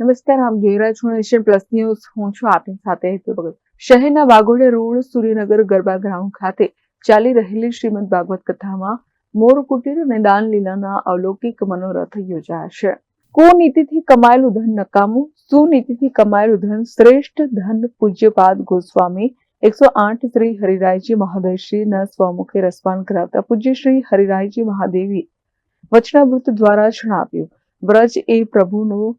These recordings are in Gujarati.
નમસ્કાર આપ જોઈ રહ્યા છો નેશન પ્લસ ન્યૂઝ. હું છું આપની સાથે હેતુ ભગત. શહેરના વાઘોડે રોડ, સૂર્યનગર ગરબા ગ્રાઉન્ડ ખાતે ચાલી રહેલી શ્રીમદ ભાગવત કથામાં મોર કુટીર અને દાન લીલાના અલૌકિક મનોરથ યોજાશે. કુનીતિથી કમાયેલું ધન નકામું, સુનીતિથી કમાયેલું ધન શ્રેષ્ઠ ધન પૂજ્યપાદ ગોસ્વામી, એકસો આઠ શ્રી હરિરાયજી મહાદેવશ્રીના સ્વમુખે રસપાન કરાવતા પૂજ્ય શ્રી હરિરાયજી મહાદેવી વચનામૃત દ્વારા જણાવ્યું, વ્રજ એ પ્રભુનું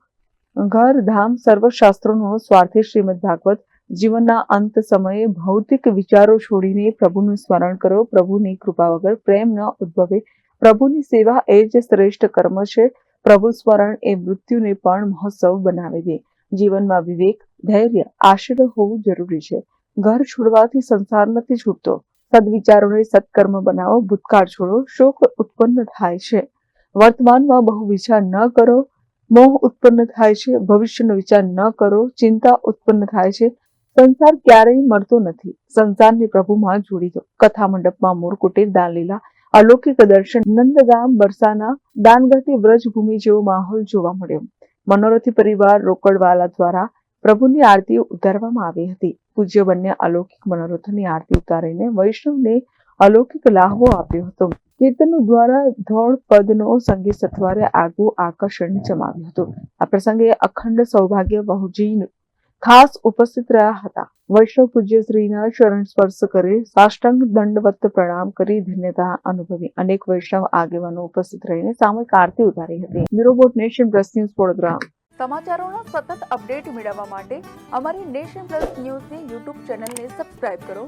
ઘર, ધામ, સર્વશાસ્ત્રોનો સ્વાર્થી શ્રીમદ ભાગવત જીવનના અંત સમયે ભૌતિક વિચારો છોડીને પ્રભુનું સ્મરણ કરો. પ્રભુની કૃપા વગર પ્રેમ ન ઉદ્ભવે. પ્રભુની સેવા એ જ શ્રેષ્ઠ કર્મ છે. પ્રભુ સ્મરણ એ મૃત્યુને પણ મહોત્સવ બનાવી દે જીવનમાં વિવેક, ધૈર્ય, આશીર્વાદ હોવું જરૂરી છે. ઘર છોડવાથી સંસાર નથી છૂટતો. સદવિચારોને સત્કર્મ બનાવો. ભૂતકાળ છોડો. શોક ઉત્પન્ન થાય છે. વર્તમાનમાં બહુ વિચાર ન કરો. મોહ ઉત્પન્ન થાય છે, ભવિષ્યનો વિચાર ન કરો, ચિંતા ઉત્પન્ન થાય છે. સંસાર ક્યારેય મળતો નથી. સંસારને પ્રભુમાં જોડી દો. કથા મંડપમાં મોરકુટીર દાનલીલા અલૌકિક દર્શન. નંદગામ બરસાના દાનગતિ વ્રજભૂમિ જેવો માહોલ જોવા મળ્યો. મનોરથી પરિવાર રોકડવાલા દ્વારા પ્રભુની આરતી ઉતારવામાં આવી હતી. પૂજ્ય બંને અલૌકિક મનોરથની આરતી ઉતારીને વૈષ્ણવને અલૌકિક લાહવો આપ્યો હતો. કીર્તનો દ્વારા ધોળ પદનો સંગીત સથવારે આગવું આકર્ષણ જમાવ્યું હતું. આ પ્રસંગે અખંડ સૌભાગ્ય બહુજી ખાસ ઉપસ્થિત રહ્યા હતા. વૈષ્ણવ પૂજ્ય શ્રીના ચરણ સ્પર્શ કરી સાષ્ટાંગ દંડવત પ્રણામ કરી ધન્યતા અનુભવી. અનેક વૈષ્ણવ આગેવાનો ઉપસ્થિત રહીને સામૂહિક આરતી ઉતારી હતી. Bureau nation plus news Vadodara. સમાચારોના સતત અપડેટ મેળવવા માટે અમારી નેશન પ્લસ ન્યૂઝની યુટ્યુબ ચેનલને સબસ્ક્રાઇબ કરો.